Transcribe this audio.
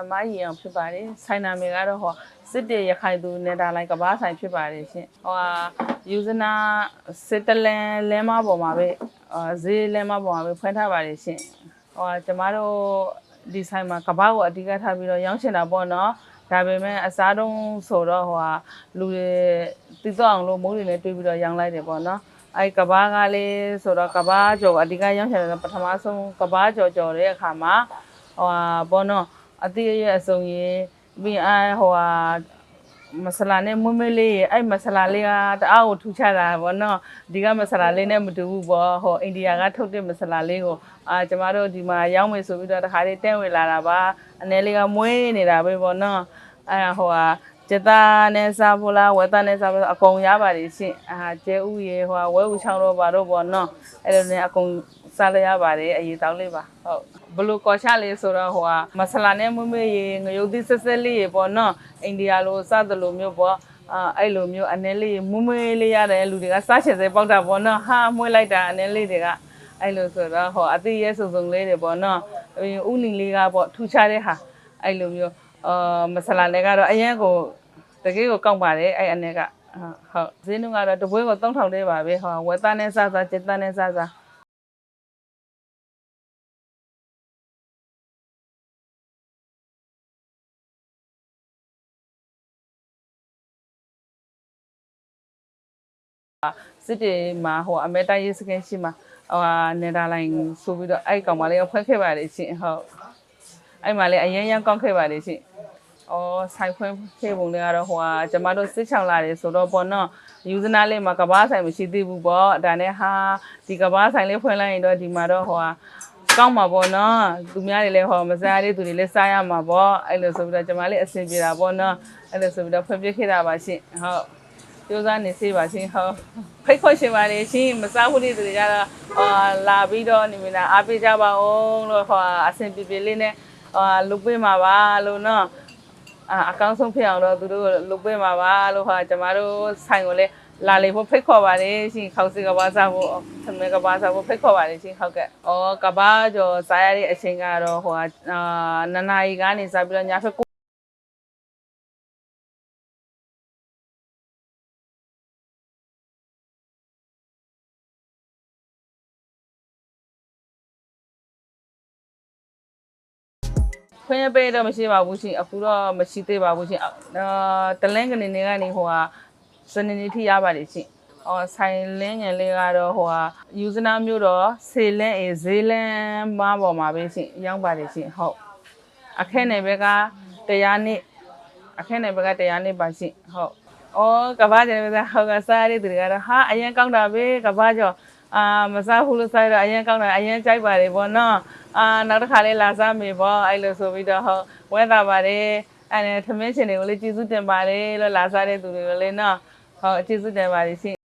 ဓမ္မရီအောင်ဖြစ်ပါတယ်ဆိုင်နာမေကတော့ဟောစစ်တေရခိုင်သူနေတာလိုင်းကဘာဆိုင်ဖြစ်ပါတယ်ရှင်ဟောယူဇနာစစ်တလန်လဲမပေါ်မှာပဲအာဈေးလဲမပေါ်မှာပဲဖွင့်ထားပါတယ်ရှင်ဟောကျမတို့ဒီဆိုင်မှာကဘာကိုအဓိကထားပြီးတော့ရောင်းချင်တာပေါ့နော်ဒါပေမဲ့အစားတုံးဆိုတော့ဟိုဟာလူတွေတိတော့အောင်လို့မိုးတွေနဲ့တွေးပြီးတော့ရောင်းလိုက်တယ်ပေါ့နော်အဲကဘာကလေးဆိုတော့ကဘာကြော်အဓိကရောင်းချင်တယ်ပထမဆုံးကဘာကြော်ကြော်တဲ့အခါမှာဟိုဟာပေါ့နော် အသေးရဲ့အစုံရင်ပြီးအဲဟိုဟာမဆလာနဲ့မွေးမွေးလေးရဲ့အဲ့မဆလာလေးကတအားကိုထူခြားတာဗောနော်ဒီကမဆလာလေးနဲ့မတူဘူးဗောဟိုအိန္ဒိယကထုတ်တဲ့မဆလာလေးကိုအာကျမတို့ဒီမှာရောက်မယ်ဆိုပြီးတော့တခါလေးတန့်ဝင်လာတာပါအနေလေးကမွေးနေတာပဲဗောနော်အဲဟိုဟာကျတာနဲ့စားဖို့လားဝက်သားနဲ့စားဖို့အကုန်ရပါတယ်ရှင်အာကျဲဥရေဟိုဟာဝဲဥချောင်းတော့ပါတော့ဗောနော်အဲ့လိုနဲ့အကုန်စားလို့ရပါတယ်အရေးတောင်းလေးပါဟုတ် ဘလူကော်ချလေးဆိုတော့ဟိုဟာမဆလာနဲ့မွေးမွေးရေငရုတ်သီးဆက်ဆက်လေးရေပေါ့နော်အိန္ဒိယလိုစသလိုမျိုးပေါ့အာအဲ့လိုမျိုးအနေလေးမွေးမွေးလေးရတဲ့လူတွေကစားချင်စေပေါက်တာပေါ့နော်ဟာမွေးလိုက်တာအနေလေးတွေကအဲ့လိုဆိုတော့ဟောအသေးရဲစုံစုံလေးတွေပေါ့နော်ဥနီလေးကပေါ့ထူခြားတဲ့ဟာအဲ့လိုမျိုးအာမဆလာလေးကတော့အရင်ကိုတကယ်ကိုကောက်ပါတယ်အဲ့အနေကဟုတ်ဟုတ်ဈေးနှုန်းကတော့တပွဲကို3000တည်းပါပဲဟောဝက်သားနဲ့စားစားကျက်သားနဲ့စားစား စစ်တေမှာဟိုအမေတာရေးစကန်ရှိမှာဟိုဟာနေတာလိုင်းဆိုပြီးတော့အဲ့ကောင်မလေးကဖွဲ့ခဲ့ပါတယ်ရှင်ဟုတ်အဲ့မှာလေးအရင်ရန်ကောင်းခဲ့ပါတယ်ရှင်အော်ဆိုင်ဖွင့်ခဲ့ပုံလေးကတော့ဟိုဟာကျမတို့စစ်ချောင်းလာတယ်ဆိုတော့ပေါ့နော်ယူဇနာလေးမှာကဘာဆိုင်မရှိသေးဘူးပေါ့ဒါနဲ့ဟာဒီကဘာဆိုင်လေးဖွင့်လိုက်ရင်တော့ဒီမှာတော့ဟိုဟာကောင်းမှာပေါ့နော်သူများတွေလည်းဟောမစားရတဲ့သူတွေလည်းစားရမှာပေါ့အဲ့လိုဆိုပြီးတော့ကျမလေးအဆင်ပြေတာပေါ့နော်အဲ့လိုဆိုပြီးတော့ဖွင့်ပြခဲ့တာပါရှင်ဟုတ် ကြိုးစားနေစေပါချင်းဟောဖိတ်ခေါ်ရှင်ပါလေရှင်မစားဘူးတဲ့သူတွေကတော့အာလာပြီးတော့နေမလားအားပေးကြပါအောင်လို့ဟောအဆင်ပြေပြေလေးနဲ့အာလုတ်ပေးမှာပါလို့နော်အာအကောင်းဆုံးဖြစ်အောင်တော့သူတို့လုတ်ပေးမှာပါလို့ဟာကျမတို့ဆိုင်ကိုလည်းလာလေဖို့ဖိတ်ခေါ်ပါတယ်ရှင်ခောက်စီကဘာစားဖို့သမီးကဘာစားဖို့ဖိတ်ခေါ်ပါတယ်ရှင်ဟုတ်ကဲ့ဩကဘာကျော်စားရတဲ့အချိန်ကတော့ဟိုအာနနာရီကနေစားပြီးတော့ညဖက် ခွင့်ရပေးတော့မရှိပါဘူးရှင်အခုတော့မရှိသေးပါဘူးရှင်အာတလင်းကနေနေကနေဟိုဟာစနေနေ့ထိရပါတယ်ရှင်အော်ဆိုင်လင်းငယ်လေးကတော့ဟိုဟာယူဇနာမျိုးတော့ဆေလင်းအေဈေးလန်းမပေါ်မှာပဲရှင်ရောက်ပါတယ်ရှင်ဟုတ်အခက်နယ်ဘက်ကတရားနှစ်အခက်နယ်ဘက်ကတရားနှစ်ပါရှင်ဟုတ်အော်ကဘာကျတယ်ဗျာဟုတ်ကစားရတဲ့သူတွေကတော့ဟာအရင်ကောင်းတာပဲကဘာကြောင့် အာမစားဘူးလို့စားရတော့အရင်ကောင်းတာအရင်ကြိုက်ပါတယ်ဗောနော်အာနောက်တစ်ခါလေးလာစားမေဗောအဲ့လိုဆိုပြီးတော့ဟုတ်ဝဲတာပါတယ်အဲ့ဒါသမင်းရှင်တွေကိုလည်းကျေးဇူးတင်ပါတယ်လို့လာစားတဲ့သူတွေကိုလည်းနော်ဟုတ်ကျေးဇူးတင်ပါတယ်ရှင်